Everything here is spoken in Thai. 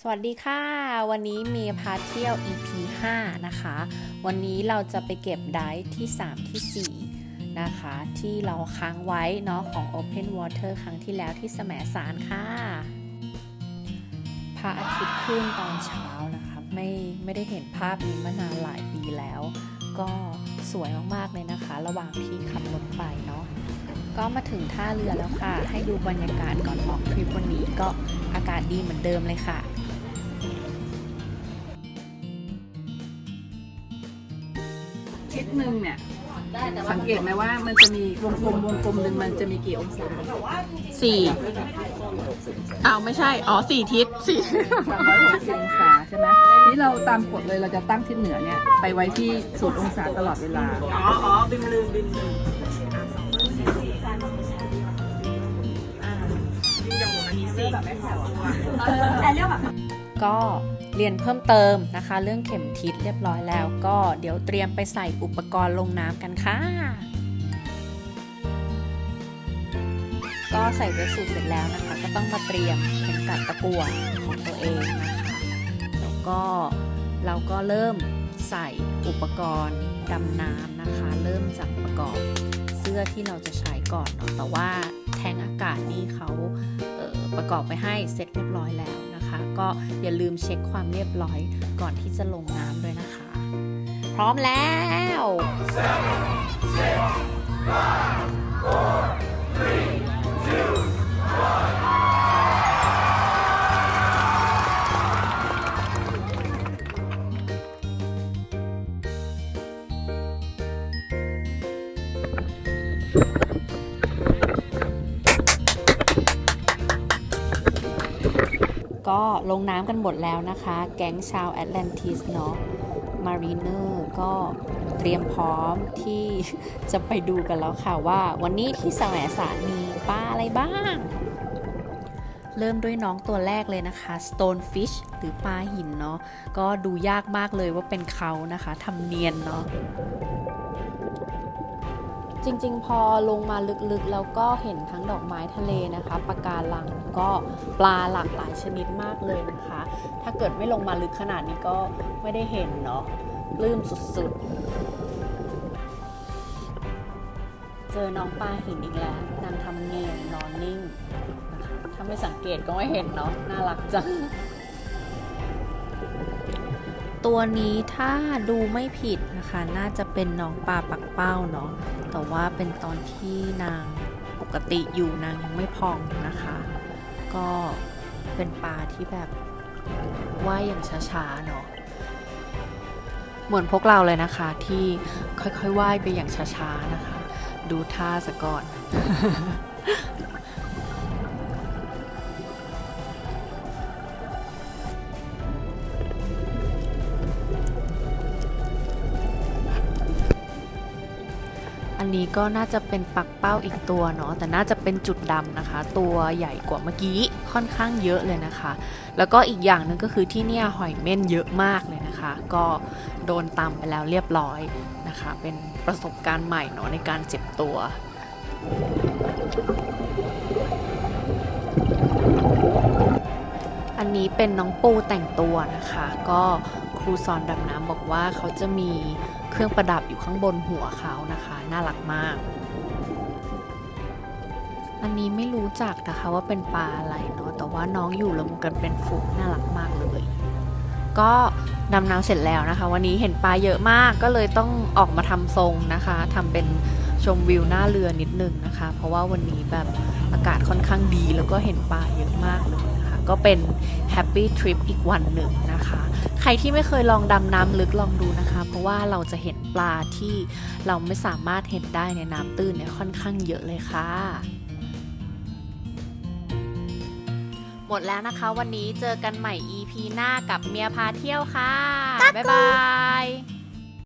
สวัสดีค่ะ วันนี้เมย์พาเที่ยว EP 5 นะคะ วันนี้เราจะไปเก็บไดฟ์ที่ 3 ที่ 4 นะคะ ที่เราค้างไว้เนาะของ Open Water ครั้งที่แล้วที่แสมสารค่ะพระอาทิตย์ขึ้นตอนเช้านะคะ ไม่ไม่ได้เห็นภาพนี้มานานหลายปีแล้ว ก็สวยมากๆเลยนะคะ ระหว่างที่ขับรถไปเนาะก็มาถึงท่าเรือแล้วค่ะ ให้ดูบรรยากาศก่อนออกทริปวันนี้ก็อากาศดีเหมือนเดิมเลยค่ะ ทิศหนึ่งเนี่ย สังเกตไหมว่ามันจะมีวงกลมวงกลมหนึ่งมันจะมีกี่องศาสี่อ้าวไม่ใช่ อ๋อสี่ทิศสี่สามร้อยหกสิบองศาใช่ไหมนี่เราตามกฎเลยเราจะตั้งทิศเหนือเนี่ย ไปไว้ที่ศูนย์องศาตลอดเวลา อ๋ออ๋อบินลืมบินลืม ก็เรียนเพิ่มเติมนะคะ เรื่องเข็มทิศเรียบร้อยแล้ว ก็เดี๋ยวเตรียมไปใส่อุปกรณ์ลงน้ำกันค่ะ ก็ใส่เวสสูทเสร็จแล้วนะคะ ก็ต้องมาเตรียมเข็มกัดตะกั่วของตัวเองนะคะแล้วก็เราก็เริ่มใส่อุปกรณ์ดำน้ำนะคะ เริ่มจากประกอบเสื้อที่เราจะใช้ก่อนเนาะแต่ว่าแทงอากาศนี่เขาเประกอบไปให้เสร็จเรียบร้อยแล้วนะ ก็อย่าลืมเช็คความเรียบร้อยก่อนที่จะลงน้ำด้วยนะคะ พร้อมแล้ว ก็ลงน้ำกันหมดแล้วนะคะ แก๊งชาวแอตแลนติสเนาะมารีเนอร์ก็เตรียมพร้อมที่จะไปดูกันแล้วค่ะว่าวันนี้ที่แสมสารมีปลาอะไรบ้าง เริ่มด้วยน้องตัวแรกเลยนะคะ Stonefish หรือปลาหินเนาะก็ดูยากมากเลยว่าเป็นเขานะคะทำเนียนเนาะ จริง ๆ พอลงมาลึกๆ แล้วก็เห็นทั้งดอกไม้ทะเลนะคะปะการังก็ปลาหลากหลายชนิดมากเลยนะคะ ถ้าเกิดไม่ลงมาลึกขนาดนี้ก็ไม่ได้เห็นเนาะลืมสุดๆ เจอน้องปลาหินอีกแล้วนางทำเนียนนอนนิ่งนะคะถ้าไม่สังเกตก็ไม่เห็นเนาะน่ารักจัง ตัวนี้ถ้าดูไม่ผิดนะคะ น่าจะเป็นน้องปลาปักเป้าเนาะแต่ว่าเป็นตอนที่นางปกติอยู่นางยังไม่พองนะคะ ก็เป็นปลาที่แบบว่ายอย่างช้าๆเนาะเหมือนพวกเราเลยนะคะที่ค่อยๆว่ายไปอย่างช้าๆนะคะ ดูท่าซะก่อน อันนี้ก็น่าจะเป็นปักเป้าอีกตัวเนาะแต่น่าจะเป็นจุดดำนะคะ ตัวใหญ่กว่าเมื่อกี้ค่อนข้างเยอะเลยนะคะ แล้วก็อีกอย่างหนึ่งก็คือที่เนี่ยหอยเม่นเยอะมากเลยนะคะ ก็โดนตำไปแล้วเรียบร้อยนะคะ เป็นประสบการณ์ใหม่เนาะในการเจ็บตัวอันนี้เป็นน้องปูแต่งตัวนะคะ ก็ ครูสอนดำน้ำบอกว่าเขาจะมีเครื่องประดับอยู่ข้างบนหัวเขานะคะ น่ารักมาก อันนี้ไม่รู้จักนะคะว่าเป็นปลาอะไรเนาะแต่ว่าน้องอยู่รวมกันเป็นฝูงน่ารักมากเลย ก็ดำน้ำเสร็จแล้วนะคะ วันนี้เห็นปลาเยอะมากก็เลยต้องออกมาทำทรงนะคะทำเป็นชมวิวหน้าเรือนิดนึงนะคะ เพราะว่าวันนี้แบบอากาศค่อนข้างดีแล้วก็เห็นปลาเยอะมากเลยนะ ก็เป็นแฮปปี้ทริปอีกวันหนึ่งนะคะ ใครที่ไม่เคยลองดำน้ำลึกลองดูนะคะ เพราะว่าเราจะเห็นปลาที่เราไม่สามารถเห็นได้ในน้ำตื้นเนี่ยค่อนข้างเยอะเลยค่ะหมดแล้วนะคะวันนี้เจอกันใหม่ EP หน้ากับเมียพาเที่ยวค่ะ บ๊ายบาย